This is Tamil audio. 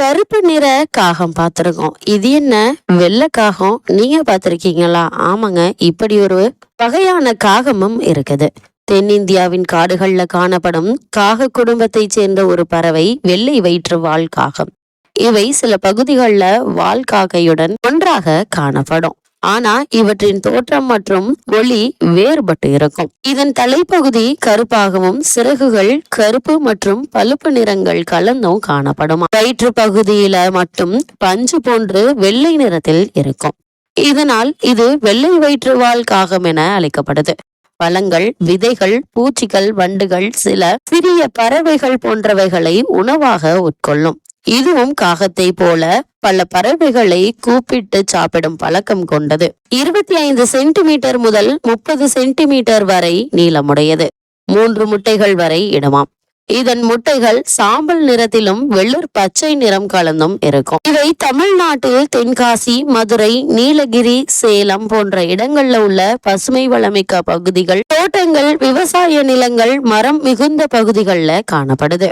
கருப்பு நிற காகம் பார்த்திருக்கோம். இது என்ன? வெள்ளை காகம். நீங்க பார்த்துருக்கீங்களா? ஆமாங்க. இப்படி ஒரு வகையான காகமும் இருக்குது. தென்னிந்தியாவின் காடுகள்ல காணப்படும் காக குடும்பத்தைச் சேர்ந்த ஒரு பறவை வெள்ளை வயிற்று வால் காகம். இவை சில பகுதிகளில் வால் காகையுடன் ஒன்றாக காணப்படும். ஆனா இவற்றின் தோற்றம் மற்றும் ஒளி வேறுபட்டு இருக்கும். இதன் தலைப்பகுதி கருப்பாகவும் சிறகுகள் கருப்பு மற்றும் பழுப்பு நிறங்கள் கலந்தும் காணப்படும். வயிற்று பகுதியில மட்டும் பஞ்சு போன்று வெள்ளை நிறத்தில் இருக்கும். இதனால் இது வெள்ளை வயிற்றுவால் காகம் என அழைக்கப்படுது. பழங்கள் விதைகள் பூச்சிகள் வண்டுகள் சில சிறிய பறவைகள் போன்றவைகளை உணவாக உட்கொள்ளும். இதுவும் காகத்தை போல பல பறவைகளை கூப்பிட்டு சாப்பிடும் பழக்கம் கொண்டது. இருபத்தி ஐந்து சென்டிமீட்டர் முதல் முப்பது சென்டிமீட்டர் வரை நீளமுடையது. மூன்று முட்டைகள் வரை இடமாம். இதன் முட்டைகள் சாம்பல் நிறத்திலும் வெள்ளூர் பச்சை நிறம் கலந்தும் இருக்கும். இவை தமிழ்நாட்டில் தென்காசி மதுரை நீலகிரி சேலம் போன்ற இடங்கள்ல உள்ள பசுமை வளமிக்க பகுதிகள் தோட்டங்கள் விவசாய நிலங்கள் மரம் மிகுந்த பகுதிகளில் காணப்படுது.